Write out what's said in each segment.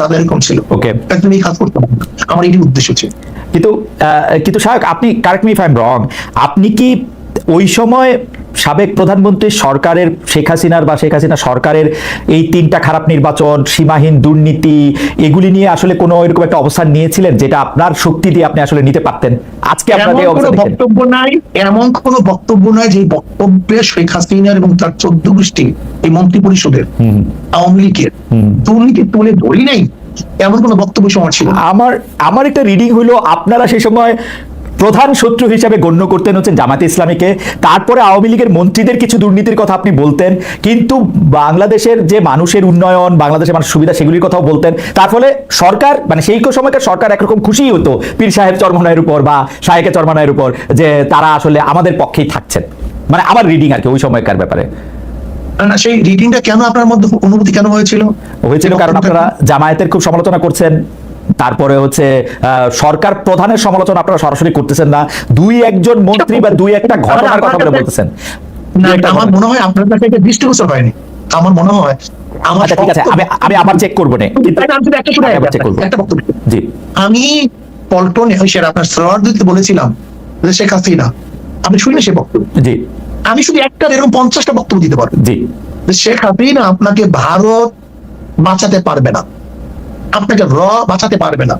তাদের এরকম ছিল। ওকে একদম এই কাজ করতাম। আমার এটি উদ্দেশ্য ছিল। কিন্তু কিন্তু সাহেব আপনি কারেক্ট মি ফাইম রং আপনি কি ওই সময় সাবেক প্রধানমন্ত্রী সরকারের শেখ হাসিনার বা শেখ হাসিনা সরকারের এই তিনটা খারাপ নির্বাচন সীমাহীন দুর্নীতি এগুলি নিয়ে আসলে কোনো এরকম একটা অবস্থান নিয়েছিলেন যেটা আপনার শক্তি দিয়ে আপনি আসলে নিতে পারতেন? আজকে দেখেন। বক্তব্য নাই এমন কোনো বক্তব্য নাই যে বক্তব্যে শেখ হাসিনার এবং তার চোদ্দ গোষ্ঠী এই মন্ত্রী পরিষদের আওয়ামী লীগের দুর্নীতি তুলে ধরি নাই এমন কোনো বক্তব্য সময় ছিল আমার আমার একটা রিডিং হলো আপনারা সেই সময় প্রধান শত্রু হিসাবে গণ্য করতেন হচ্ছেন জামাতে ইসলামীকে। তারপরে আওয়ামী লীগের মন্ত্রীদের কিছু দুর্নীতির কথা আপনি বলতেন কিন্তু বাংলাদেশের যে মানুষের উন্নয়ন বাংলাদেশের মানুষ সুবিধা সেগুলির কথাও বলতেন। তার ফলে সরকার মানে সেই সময়কার সরকার একরকম খুশি হতো পীর সাহেব চরমনায়ের উপর বা শাহেকে চরমনায়ের উপর যে তারা আসলে আমাদের পক্ষেই থাকছেন। মানে আমার রিডিং আর কি ওই সময়কার ব্যাপারে। না, সেই রিডিংটা কেন আপনার মধ্যে অনুভূতি কেন হয়েছিল? হয়েছিল কারণ আপনারা জামায়াতের খুব সমালোচনা করছেন। তারপরে হচ্ছে সরকার প্রধানের সমালোচনা আপনারা সরাসরি করতেছেন না। দুই একজন মন্ত্রী বা দুই একটা ঘটনার কথা বলে বলতেছেন। আমার মনে হয় আপনার কাছে এটা দৃষ্টিগোচর হয়নি। আমার মনে হয় আমার আচ্ছা ঠিক আছে আমি আমি আবার চেক করব জি। আমি পল্টনে সেরা আপনার বলেছিলাম যে শেখ হাসিনা আপনি সে বক্তব্য? জি। আমি শুধু একটা এরকম পঞ্চাশটা বক্তব্য দিতে পারব। জি। শেখ হাসিনা আপনাকে ভারত বাঁচাতে পারবে না। আপনাকে র বাঁচাতে পারবে না।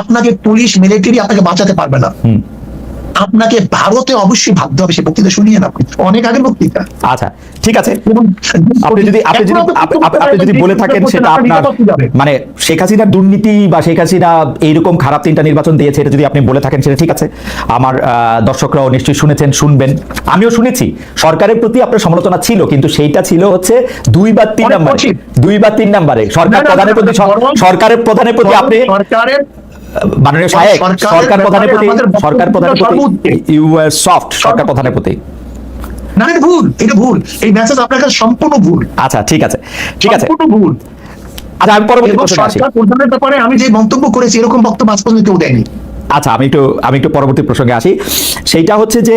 আপনাকে পুলিশ মিলিটারি আপনাকে বাঁচাতে পারবে না। আপনাকে ভারতে অবশ্যই ভাবতে হবে সে বক্তৃতা শুনিয়ে না আপনি। অনেক আগের বক্তৃতা। আচ্ছা ঠিক আছে। আপনি যদি আপনি যদি আপনি যদি বলে থাকেন সেটা আপনার মানে শেখ হাসিনার দুর্নীতি বা শেখ হাসিনা এইরকম খারাপ তিনটা নির্বাচন দিয়েছে এটা যদি আপনি বলে থাকেন সেটা ঠিক আছে। আমার আহ, দর্শকরাও নিশ্চয়ই শুনেছেন শুনবেন। আমিও শুনেছি সরকারের প্রতি আপনার সমালোচনা ছিল কিন্তু সেইটা ছিল হচ্ছে দুই বা তিন নাম্বারে। দুই বা তিন নাম্বারে। সরকার প্রধানের প্রতি সরকারের প্রধানের প্রতি আপনি সরকারের মাননীয় সাহেব সরকার প্রধানের প্রতি সরকার প্রধানের প্রতি ইউ আর সফট সরকার প্রধানের প্রতি। না এটা ভুল এটা ভুল। এই মেসেজ আপনার কাছে সম্পূর্ণ ভুল। আচ্ছা ঠিক আছে ঠিক আছে। সম্পূর্ণ ভুল। আচ্ছা আমি পরবর্তী প্রশ্ন প্রশ্নে আসি। সরকার প্রধানের ব্যাপারে আমি যে মন্তব্য করেছি এরকম বক্তব্য আজ পর্যন্ত কেউ দেয়নি। আচ্ছা আমি একটু আমি একটু পরবর্তী প্রসঙ্গে আসি। সেইটা হচ্ছে যে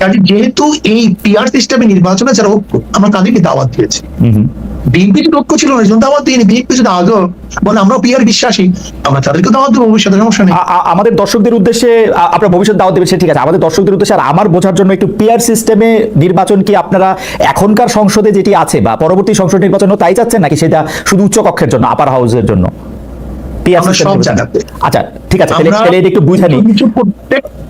কাজে যেহেতু এই পিয়ার সিস্টেমে নির্বাচনে যারা ঐক্য আমরা তাদেরকে দাওয়াত দিয়েছি। বিএনপি যদি ঐক্য ছিল না জন্য দাওয়াত দিইনি বিএনপি যদি আগে বলে আমরা পিয়ার বিশ্বাসী আমরা তাদেরকে দাওয়াত দেবো ভবিষ্যতে সমস্যা নেই। আমাদের দর্শকদের উদ্দেশ্যে আপনার ভবিষ্যৎ দাওয়াত দেবেন সে ঠিক আছে। আমাদের দর্শকদের উদ্দেশ্যে আর আমার বোঝার জন্য একটু পিয়ার সিস্টেমে নির্বাচন কি আপনারা এখনকার সংসদে যেটি আছে বা পরবর্তী সংসদ নির্বাচনও তাই চাচ্ছেন নাকি সেটা শুধু উচ্চ কক্ষের জন্য আপার হাউসের জন্য? পিয়ার আমরা সিস্টেম নির্বাচন। আচ্ছা ঠিক আছে তাহলে একটু বুঝানি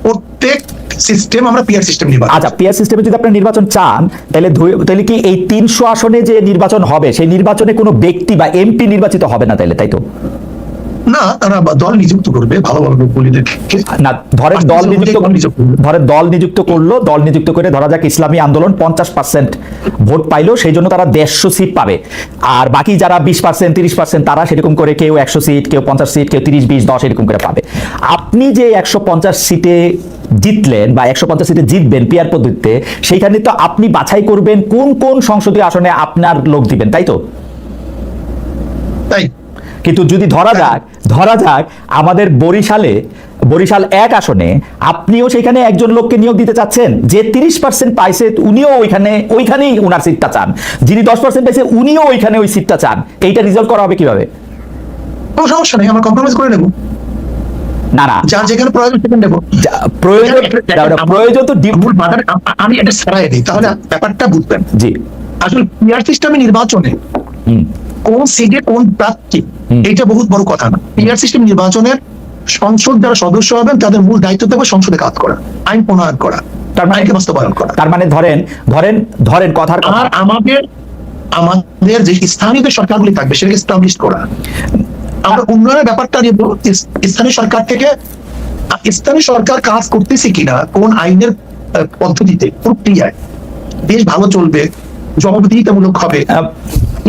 প্রত্যেক সিস্টেম আমরা পিয়ার সিস্টেম নির্বাচন আচ্ছা পিয়ার সিস্টেমে যদি আপনি নির্বাচন চান তাহলে তাহলে কি এই তিনশো আসনে যে নির্বাচন হবে সেই নির্বাচনে কোনো ব্যক্তি বা এমপি নির্বাচিত হবে না তাহলে তাই তো? না তারা দল নিযুক্ত করবে ভালো ভালো লোকগুলিদেরকে না আস্তে দল নিযুক্ত। ধরেন দল নিযুক্ত করল দল নিযুক্ত করে ধরা যাক ইসলামী আন্দোলন পঞ্চাশ পার্সেন্ট ভোট পাইলো সেই জন্য তারা দেড়শো সিট পাবে। আর বাকি যারা বিশ পার্সেন্ট তিরিশ পার্সেন্ট তারা সেরকম করে কেউ একশো সিট কেউ পঞ্চাশ সিট কেউ তিরিশ বিশ দশ এরকম করে পাবে। আপনি যে একশো পঞ্চাশ সিটে জিতলেন বা একশো পঞ্চাশ সিটে জিতবেন পিয়ার পদ্ধতিতে সেইখানে তো আপনি বাছাই করবেন কোন কোন সংসদীয় আসনে আপনার লোক দিবেন তাই তো? তাই। কিন্তু যদি ধরা যাক ধরা যাক আমাদের বরিশালে বরিশাল এক আসনে আপনিও সেখানে একজন লোককে নিয়োগ দিতে চাচ্ছেন যে তিরিশ পার্সেন্ট পাইছে উনিও ওইখানে ওইখানেই ওনার সিটটা চান। যিনি দশ পার্সেন্ট পাইছে উনিও ওইখানে ওই সিটটা চান। এইটা রিজলভ করা হবে কীভাবে? কোনো সমস্যা নেই আমরা কম্প্রোমাইজ করে নেব। না না। যার যেখানে প্রয়োজন সেখানে নেব। যা- প্রয়োজন প্রয়োজন তো আমি এটা সরাই দিই তাহলে ব্যাপারটা বুঝবেন। জি। আসলে পিয়ার সিস্টেমে নির্বাচনে হুম। কোন সিটে কোন প্রার্থী এটা বহুত বড় কথা না। পিয়ার সিস্টেম নির্বাচনের সংসদ যারা সদস্য হবেন তাদের মূল দায়িত্ব থাকবে সংসদে কাজ করা আইন প্রণয়ন করা তার মানে- বাস্তবায়ন করা। তার মানে ধরেন ধরেন ধরেন কথার আর আমাদের আমাদের যে স্থানীয় সরকারগুলি থাকবে সেটাকে এস্টাবলিশ করা। আমরা উন্নয়নের ব্যাপারটা নিয়ে স্থানীয় সরকার থেকে স্থানীয় সরকার কাজ করতেছে কিনা কোন আইনের পদ্ধতিতে প্রক্রিয়ায় দেশ ভালো চলবে জবাবদিহিতামূলক হবে।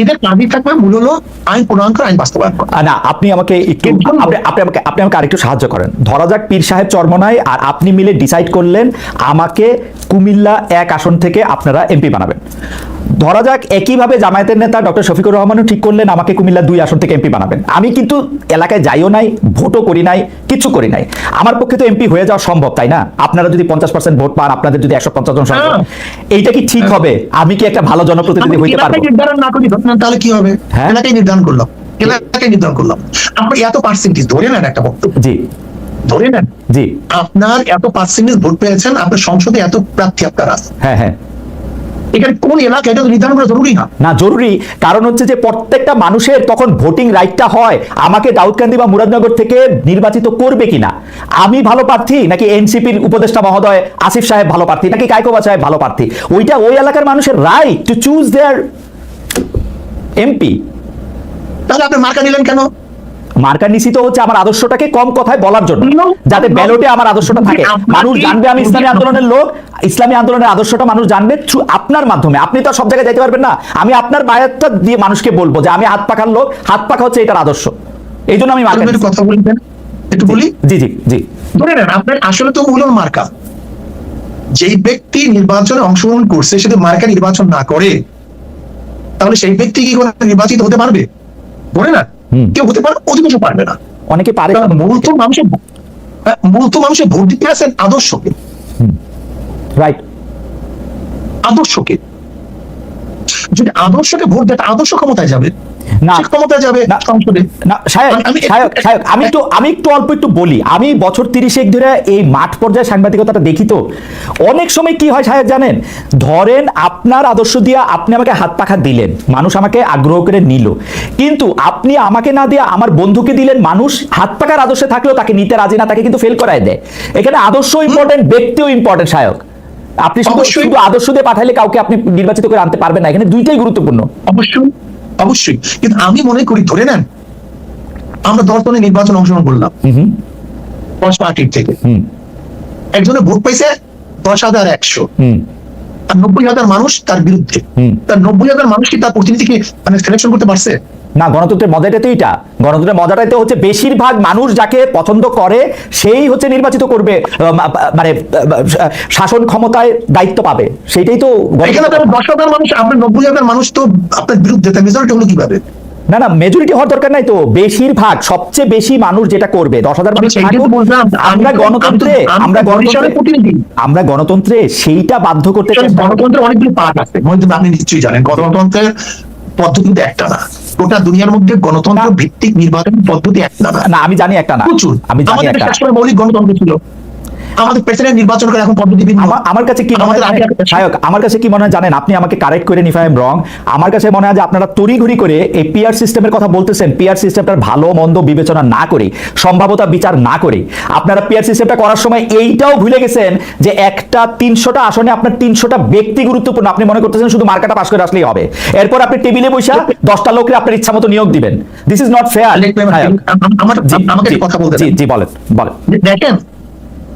এদের কাজই থাকবে মূল হলো আইন প্রণয়ন করে আইন বাস্তবায়ন না আপনি আমাকে একটু আপনি আপনি আমাকে আপনি আমাকে আরেকটু সাহায্য করেন। ধরা যাক পীর সাহেব চরমনায় আর আপনি মিলে ডিসাইড করলেন আমাকে কুমিল্লা এক আসন থেকে আপনারা এমপি বানাবেন। ধরা যাক একইভাবে জামায়াতের নেতা ডক্টর শফিকুর রহমানও ঠিক করলেন আমাকে কুমিল্লা দুই আসন থেকে এমপি বানাবেন। আমি কিন্তু এলাকায় যাইও নাই ভোটও করি নাই কিছু করি নাই। আমার পক্ষে তো এমপি হয়ে যাওয়া সম্ভব তাই না? আপনারা যদি পঞ্চাশ পার্সেন্ট ভোট পান আপনাদের যদি একশো পঞ্চাশ জন হ্যাঁ। এইটা কি ঠিক হবে? আমি কি একটা ভালো জনপ্রতিনিধি হইতে পারব? নির্ধারণ না করি তাহলে কি হবে? হ্যাঁ। এলাকায় নির্ধারণ করলাম। এলাকায় নির্ধারণ করলাম। আপনি এত পার্সেন্টেজ ধরে নেন একটা বক্তব্য। জি। ধরে নেন। জি। আপনার এত পার্সেন্টেজ ভোট পেয়েছেন আপনার সংসদে এত প্রার্থী আপনার আছে। হ্যাঁ হ্যাঁ। এখানে কোন এলাকা এটা নির্ধারণ করা জরুরি না। না জরুরি। কারণ হচ্ছে যে প্রত্যেকটা মানুষের তখন ভোটিং রাইটটা হয় আমাকে দাউদকান্দি বা মুরাদনগর থেকে নির্বাচিত করবে কিনা? আমি ভালো প্রার্থী নাকি এনসিপির উপদেষ্টা মহোদয় আসিফ সাহেব ভালো প্রার্থী নাকি কাইকোবা সাহেব ভালো প্রার্থী? ওইটা ওই এলাকার মানুষের right to choose their MP তাহলে আপনি মার্কা নিলেন কেন? মার্কা নিশ্চিত হচ্ছে আমার আদর্শটাকে কম কথায় বলার জন্য। যাতে ব্যালটে আমার আদর্শটা থাকে। মানুষ জানবে আমি ইসলামী আন্দোলনের লোক। ইসলামী আন্দোলনের আদর্শটা মানুষ জানবে আপনার মাধ্যমে। আপনি তো সব জায়গায় যেতে পারবেন না। আমি আপনার বায়াতটা দিয়ে মানুষকে বলব যে আমি হাত পাখার লোক। হাত পাখা হচ্ছে এটার আদর্শ। এই জন্য আমি মার্কা আমি একটু নিচ্ছি। কথা বলবেন একটু বলি? জি জি জি। ধরে নেন আপনার আসলে তো মূল হলো মার্কা। যেই ব্যক্তি নির্বাচনে অংশগ্রহণ করছে সে মার্কা নির্বাচন না করে তাহলে সেই ব্যক্তি কি কোনো নির্বাচিত হতে পারবে? ধরে না। কেউ হতে পারে অধিকাংশ পারবে না। অনেকে পারে। মূলত মানুষের হ্যাঁ, মূল তো মানুষের ভোট দিতে আসেন আদর্শকে। রাইট আদর্শকে। যদি আদর্শকে ভোট দেয় আদর্শ ক্ষমতায় যাবে? না। ক্ষমতায় যাবে সংসদে? না সায়ক আমি- সায়ক সায়ক আমি একটু আমি একটু অল্প একটু বলি। আমি বছর তিরিশেক ধরে এই মাঠ পর্যায়ে সাংবাদিকতাটা দেখি তো। অনেক সময় কি হয় সাহেব জানেন? ধরেন আপনার আদর্শ দিয়ে আপনি আমাকে হাত পাখা দিলেন মানুষ আমাকে আগ্রহ করে নিল। কিন্তু আপনি আমাকে না দিয়ে আমার বন্ধুকে দিলেন মানুষ হাত পাখার আদর্শে থাকলেও তাকে নিতে রাজি না তাকে কিন্তু ফেল করায় দেয়। এখানে আদর্শ ইম্পর্টেন্ট ব্যক্তিও ইম্পর্টেন্ট সায়ক। আপনি শুধু আদর্শ দিয়ে পাঠাইলে কাউকে আপনি নির্বাচিত করে আনতে পারবেন না। এখানে দুইটাই গুরুত্বপূর্ণ। অবশ্যই অবশ্যই। কিন্তু আমি মনে করি ধরে নেন আমরা দশ জনের নির্বাচন অংশগ্রহণ করলাম। দশ পার্টির থেকে। হুম। একজনে ভোট পাইছে দশ হাজার একশো। আর নব্বই হাজার মানুষ তার বিরুদ্ধে। তার নব্বই হাজার মানুষ কি তার প্রতিনিধিকে মানে সিলেকশন করতে পারছে? না গণতন্ত্রের মজাটা তো এটা গণতন্ত্রের মজাটাই তো হচ্ছে বেশিরভাগ মানুষ যাকে পছন্দ করে সেই হচ্ছে নির্বাচিত করবে মানে শাসন ক্ষমতায় দায়িত্ব পাবে। সেইটাই তো দশ হাজার মানুষ আপনার নব্বই হাজার মানুষ তো আপনার বিরুদ্ধে তার মেজরিটি হলো কীভাবে? না না মেজরিটি হওয়ার দরকার নাই তো। বেশিরভাগ সবচেয়ে বেশি মানুষ যেটা করবে দশ হাজার আমি মানুষ আমরা গণতন্ত্রে আমরা গণতন্ত্রে প্রতিনিধি। আমরা গণতন্ত্রে সেইটা বাধ্য করতে। গণতন্ত্রের অনেকগুলো পার্ট আছে। আপনি নিশ্চয়ই জানেন গণতন্ত্রের পদ্ধতি কিন্তু একটা না। গোটা দুনিয়ার মধ্যে গণতন্ত্র ভিত্তিক নির্বাচন পদ্ধতি একটা না। না আমি জানি একটা না। প্রচুর। আমি জানি একটা মৌলিক গণতন্ত্র ছিল। আমাদের প্রেসিডেন্ট নির্বাচন করে এখন পদ্ধতি ভিন্ন। আমার কাছে কি আমাদের? সায়ক আমার কাছে কি মনে হয় জানেন? আপনি আমাকে কারেক্ট করে নিফাই এম রং আমার কাছে মনে হয় যে আপনারা তড়িঘড়ি করে এই পিআর সিস্টেমের কথা বলতেছেন। পিআর সিস্টেমটার ভালো মন্দ বিবেচনা না করে সম্ভাবতা বিচার না করে। আপনারা পিআর সিস্টেমটা করার সময় এইটাও ভুলে গেছেন যে একটা তিনশোটা আসনে আপনার তিনশোটা ব্যক্তি গুরুত্বপূর্ণ। আপনি মনে করতেছেন শুধু মার্কাটা পাস করে আসলেই হবে। এরপর আপনি টেবিলে বসে দশটা লোককে আপনার ইচ্ছা মতো নিয়োগ দিবেন। দিস ইজ নট ফেয়ার আমাকে কথা বলতে জি বলেন বলেন। দেখেন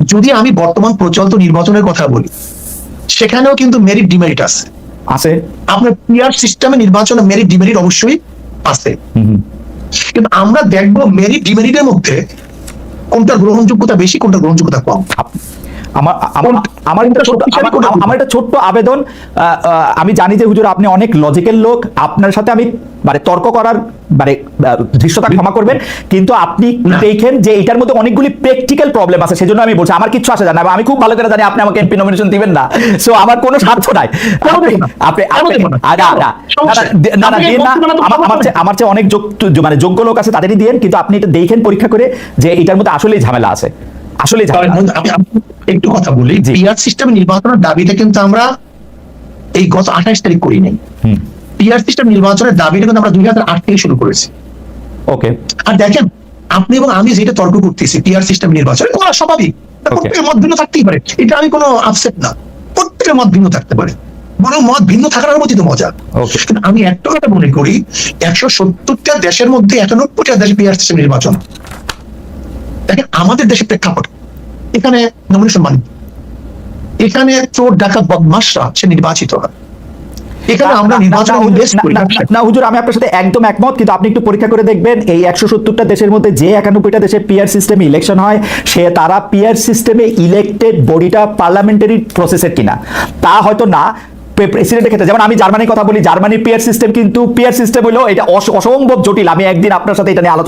যদি আমি বর্তমান প্রচলিত নির্বাচনের কথা বলি সেখানেও কিন্তু মেরিট ডিমেরিট আছে। আছে। আপনার পিআর সিস্টেমে নির্বাচনে মেরিট ডিমেরিট অবশ্যই আছে। কিন্তু আমরা দেখব মেরিট ডিমেরিটের মধ্যে কোনটা গ্রহণযোগ্যতা বেশি কোনটা গ্রহণযোগ্যতা কম। আমার আমার আমার একটা ছোট্ট আবেদন আমি জানি যে হুজুর আপনি অনেক লজিক্যাল লোক আপনার সাথে আমি মানে তর্ক করার মানে ধৃষ্টতা ক্ষমা করবেন কিন্তু আপনি দেখেন যে এটার মধ্যে অনেকগুলি প্র্যাকটিক্যাল প্রবলেম আছে সেজন্য আমি বলছি আমার কিছু আসে যায় না আমি খুব ভালো করে জানি আপনি আমাকে এমপি নমিনেশন দিবেন না সো আমার কোনো স্বার্থ নাই। আপনি না? না? আমার- আমার চেয়ে- অনেক যোগ্য মানে যোগ্য লোক আছে তাদেরই দিয়েন কিন্তু আপনি এটা দেখেন পরীক্ষা করে যে এটার মধ্যে আসলেই ঝামেলা আছে। আমি আমি একটু কথা বলি জি। পিআর সিস্টেম নির্বাচনের দাবিটা কিন্তু আমরা এই গত আঠাশ তারিখ করি নাই। পিআর সিস্টেম নির্বাচনের দাবিটা কিন্তু আমরা দুই হাজার আট থেকে শুরু করেছি। ওকে। আর দেখেন আপনি এবং আমি যেটা তর্ক করতেছি পিআর সিস্টেম নির্বাচন করা স্বাভাবিক। প্রত্যেকের মত ভিন্ন থাকতেই পারে। এটা আমি কোনো আপসেট না। প্রত্যেকের মত ভিন্ন থাকতে পারে। বরং মত ভিন্ন থাকার অনুমতি তো মজা. কিন্তু আমি একটা কথা মনে করি একশো সত্তরটা দেশের মধ্যে একানব্বইটা দেশে পিআর সিস্টেম নির্বাচন। দেখেন আমাদের দেশের প্রেক্ষাপট এখানে নমিনেশন মানে এখানে চোর ডাকাত বদমাসরা সে নির্বাচিত হয়। এখানে আমরা না, হুজুর, আমি আপনার সাথে একদম একমত কিন্তু আপনি একটু পরীক্ষা করে দেখবেন এই একশো সত্তরটা দেশের মধ্যে যে একানব্বইটা দেশে পিয়ার সিস্টেমে ইলেকশন হয় সে তারা পিয়ার সিস্টেমে ইলেক্টেড বডিটা পার্লামেন্টারি প্রসেসের কিনা। তা হয়তো না প্রেসিডেন্টের ক্ষেত্রে। যেমন আমি জার্মানির কথা বলি জার্মানির পিয়ার সিস্টেম কিন্তু পিয়ার সিস্টেম হলো এটা অস- অসম্ভব জটিল। আমি একদিন আপনার সাথে এটা নিয়ে আলোচনা